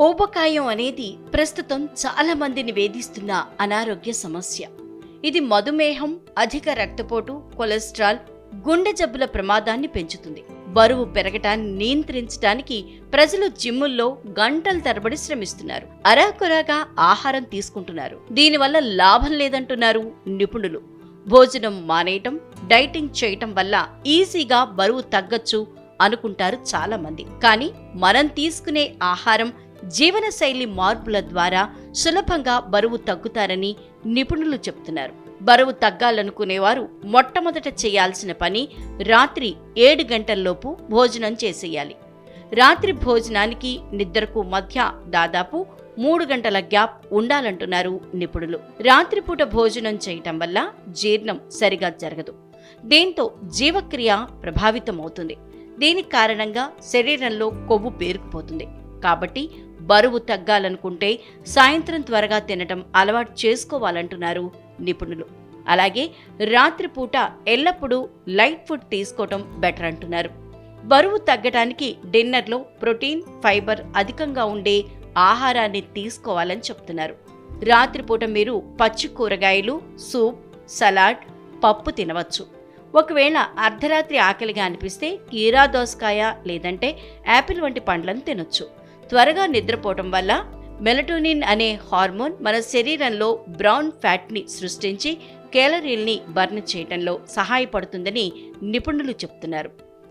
ఊబకాయం అనేది ప్రస్తుతం చాలా మందిని వేధిస్తున్న అనారోగ్య సమస్య. ఇది మధుమేహం అధిక రక్తపోటు కొలెస్ట్రాల్ గుండె జబ్బుల ప్రమాదాన్ని పెంచుతుంది. బరువు పెరగటాన్ని నియంత్రించడానికి ప్రజలు జిమ్ముల్లో గంటల తరబడి శ్రమిస్తున్నారు. అరాకొరాగా ఆహారం తీసుకుంటున్నారు. దీనివల్ల లాభం లేదంటున్నారు నిపుణులు. భోజనం మానేయటం డైటింగ్ చేయటం వల్ల ఈజీగా బరువు తగ్గొచ్చు అనుకుంటారు చాలా మంది కానీ మనం తీసుకునే ఆహారం జీవనశైలి మార్పుల ద్వారా సులభంగా బరువు తగ్గుతారని నిపుణులు చెప్తున్నారు బరువు తగ్గాలనుకునేవారు మొట్టమొదట చేయాల్సిన పని రాత్రి ఏడు గంటల్లోపు భోజనం చేసేయాలి. రాత్రి భోజనానికి నిద్రకు మధ్య దాదాపు మూడు గంటల గ్యాప్ ఉండాలంటున్నారు నిపుణులు. రాత్రిపూట భోజనం చేయటం వల్ల జీర్ణం సరిగా జరగదు. దీంతో జీవక్రియ ప్రభావితమవుతుంది. దీని కారణంగా శరీరంలో కొవ్వు పేరుకుపోతుంది. కాబట్టి బరువు తగ్గాలనుకుంటే సాయంత్రం త్వరగా తినటం అలవాటు చేసుకోవాలంటున్నారు నిపుణులు. అలాగే రాత్రిపూట ఎల్లప్పుడూ లైట్ ఫుడ్ తీసుకోవటం బెటర్ అంటున్నారు. బరువు తగ్గడానికి డిన్నర్లో ప్రోటీన్ ఫైబర్ అధికంగా ఉండే ఆహారాన్ని తీసుకోవాలని చెప్తున్నారు. రాత్రిపూట మీరు పచ్చి కూరగాయలు సూప్ సలాడ్ పప్పు తినవచ్చు. ఒకవేళ అర్ధరాత్రి ఆకలిగా అనిపిస్తే కీరా దోసకాయ లేదంటే యాపిల్ వంటి పండ్లను తినొచ్చు. త్వరగా నిద్రపోవటం వల్ల మెలటోనిన్ అనే హార్మోన్ మన శరీరంలో బ్రౌన్ ఫ్యాట్ని సృష్టించి కేలరీల్ని బర్న్ చేయటంలో సహాయపడుతుందని నిపుణులు చెప్తున్నారు.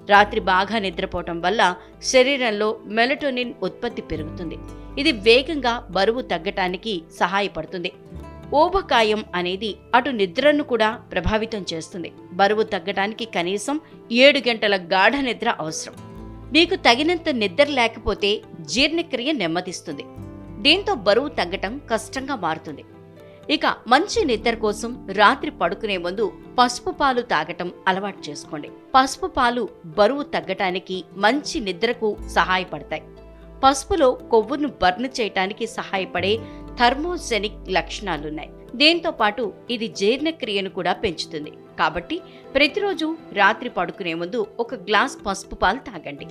రాత్రి బాగా నిద్రపోవటం వల్ల శరీరంలో మెలటోనిన్ ఉత్పత్తి పెరుగుతుంది. ఇది వేగంగా బరువు తగ్గటానికి సహాయపడుతుంది. ఊబకాయం అనేది అటు నిద్రను కూడా ప్రభావితం చేస్తుంది. బరువు తగ్గటానికి కనీసం ఏడు గంటల గాఢ నిద్ర అవసరం. మీకు తగినంత నిద్ర లేకపోతే జీర్ణక్రియ నెమ్మదిస్తుంది. దీంతో బరువు తగ్గటం కష్టంగా మారుతుంది. ఇక మంచి నిద్ర కోసం రాత్రి పడుకునే ముందు పసుపు పాలు తాగటం అలవాటు చేసుకోండి. పసుపు పాలు బరువు తగ్గటానికి మంచి నిద్రకు సహాయపడతాయి. పసుపులో కొవ్వును బర్న్ చేయటానికి సహాయపడే థర్మోజెనిక్ లక్షణాలున్నాయి. దీంతో పాటు ఇది జీర్ణక్రియను కూడా పెంచుతుంది. కాబట్టి ప్రతిరోజు రాత్రి పడుకునే ముందు ఒక గ్లాస్ పసుపు పాలు తాగండి.